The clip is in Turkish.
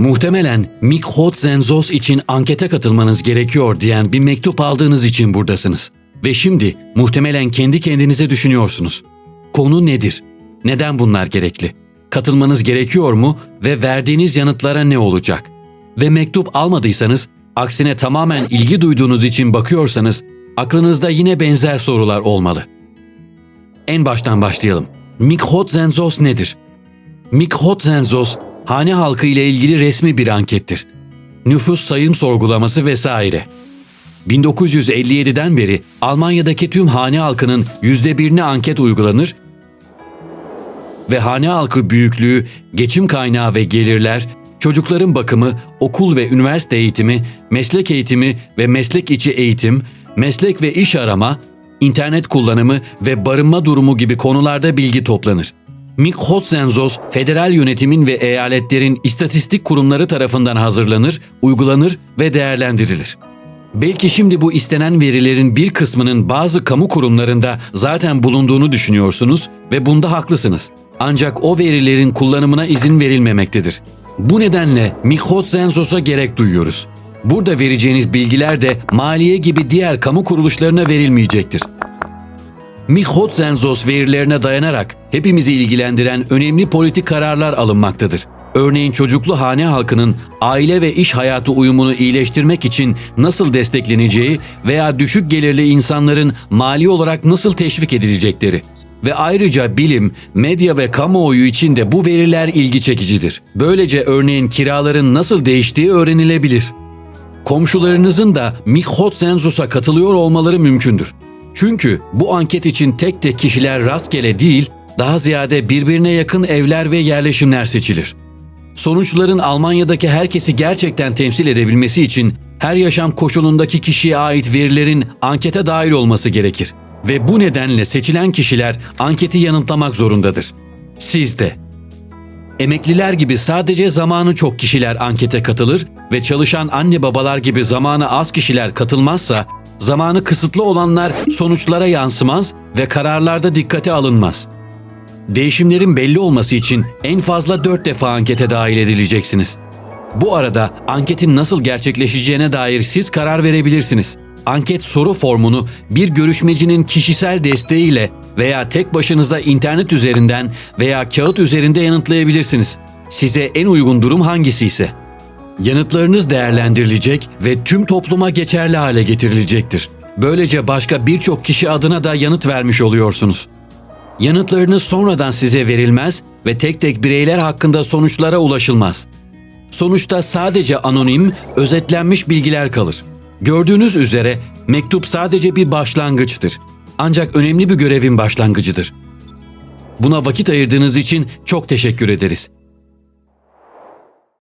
Muhtemelen Mikhot Zenzos için ankete katılmanız gerekiyor diyen bir mektup aldığınız için buradasınız. Ve şimdi muhtemelen kendi kendinize düşünüyorsunuz. Konu nedir? Neden bunlar gerekli? Katılmanız gerekiyor mu ve verdiğiniz yanıtlara ne olacak? Ve mektup almadıysanız, aksine tamamen ilgi duyduğunuz için bakıyorsanız, aklınızda yine benzer sorular olmalı. En baştan başlayalım. Mikhot Zenzos nedir? Mikhot Zenzos, hane halkı ile ilgili resmi bir ankettir. Nüfus sayım sorgulaması vesaire. 1957'den beri Almanya'daki tüm hane halkının yüzde birine anket uygulanır ve hane halkı büyüklüğü, geçim kaynağı ve gelirler, çocukların bakımı, okul ve üniversite eğitimi, meslek eğitimi ve meslek içi eğitim, meslek ve iş arama, internet kullanımı ve barınma durumu gibi konularda bilgi toplanır. Mikhotzensos, federal yönetimin ve eyaletlerin istatistik kurumları tarafından hazırlanır, uygulanır ve değerlendirilir. Belki şimdi bu istenen verilerin bir kısmının bazı kamu kurumlarında zaten bulunduğunu düşünüyorsunuz ve bunda haklısınız. Ancak o verilerin kullanımına izin verilmemektedir. Bu nedenle Mikhot-Zensos'a gerek duyuyoruz. Burada vereceğiniz bilgiler de maliye gibi diğer kamu kuruluşlarına verilmeyecektir. Mikhot Zenzos verilerine dayanarak hepimizi ilgilendiren önemli politik kararlar alınmaktadır. Örneğin çocuklu hane halkının aile ve iş hayatı uyumunu iyileştirmek için nasıl destekleneceği veya düşük gelirli insanların mali olarak nasıl teşvik edilecekleri. Ve ayrıca bilim, medya ve kamuoyu için de bu veriler ilgi çekicidir. Böylece örneğin kiraların nasıl değiştiği öğrenilebilir. Komşularınızın da Mikhot Zenzus'a katılıyor olmaları mümkündür. Çünkü bu anket için tek tek kişiler rastgele değil, daha ziyade birbirine yakın evler ve yerleşimler seçilir. Sonuçların Almanya'daki herkesi gerçekten temsil edebilmesi için her yaşam koşulundaki kişiye ait verilerin ankete dahil olması gerekir. Ve bu nedenle seçilen kişiler anketi yanıtlamak zorundadır. Siz de. Emekliler gibi sadece zamanı çok kişiler ankete katılır ve çalışan anne babalar gibi zamanı az kişiler katılmazsa zamanı kısıtlı olanlar sonuçlara yansımaz ve kararlarda dikkate alınmaz. Değişimlerin belli olması için en fazla 4 defa ankete dahil edileceksiniz. Bu arada anketin nasıl gerçekleşeceğine dair siz karar verebilirsiniz. Anket soru formunu bir görüşmecinin kişisel desteğiyle veya tek başınıza internet üzerinden veya kağıt üzerinde yanıtlayabilirsiniz. Size en uygun durum hangisi ise. Yanıtlarınız değerlendirilecek ve tüm topluma geçerli hale getirilecektir. Böylece başka birçok kişi adına da yanıt vermiş oluyorsunuz. Yanıtlarınız sonradan size verilmez ve tek tek bireyler hakkında sonuçlara ulaşılmaz. Sonuçta sadece anonim, özetlenmiş bilgiler kalır. Gördüğünüz üzere mektup sadece bir başlangıçtır. Ancak önemli bir görevin başlangıcıdır. Buna vakit ayırdığınız için çok teşekkür ederiz.